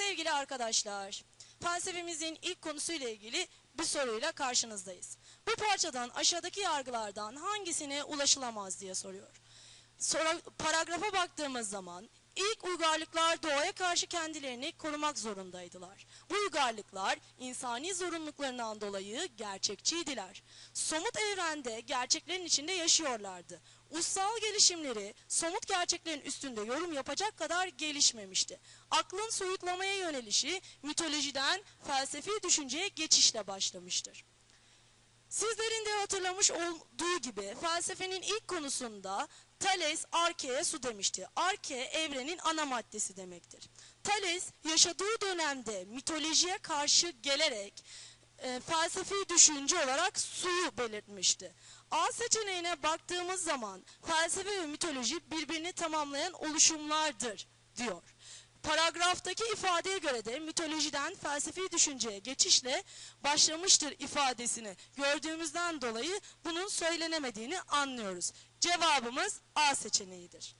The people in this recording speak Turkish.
Sevgili arkadaşlar, felsefemizin ilk konusuyla ilgili bir soruyla karşınızdayız. Bu parçadan aşağıdaki yargılardan hangisine ulaşılamaz diye soruyor. Sonra, paragrafa baktığımız zaman ilk uygarlıklar doğaya karşı kendilerini korumak zorundaydılar. Bu uygarlıklar insani zorunluluklarından dolayı gerçekçiydiler. Somut evrende gerçeklerin içinde yaşıyorlardı. Ussal gelişimleri somut gerçeklerin üstünde yorum yapacak kadar gelişmemişti. Aklın soyutlamaya yönelişi mitolojiden felsefi düşünceye geçişle başlamıştır. Sizlerin de hatırlamış olduğu gibi felsefenin ilk konusunda Thales Arke'ye su demişti. Arke evrenin ana maddesi demektir. Thales yaşadığı dönemde mitolojiye karşı gelerek e, felsefi düşünce olarak suyu belirtmişti. A seçeneğine baktığımız zaman felsefe ve mitoloji birbirini tamamlayan oluşumlardır diyor. Paragraftaki ifadeye göre de mitolojiden felsefi düşünceye geçişle başlamıştır ifadesini gördüğümüzden dolayı bunun söylenemediğini anlıyoruz. Cevabımız A seçeneğidir.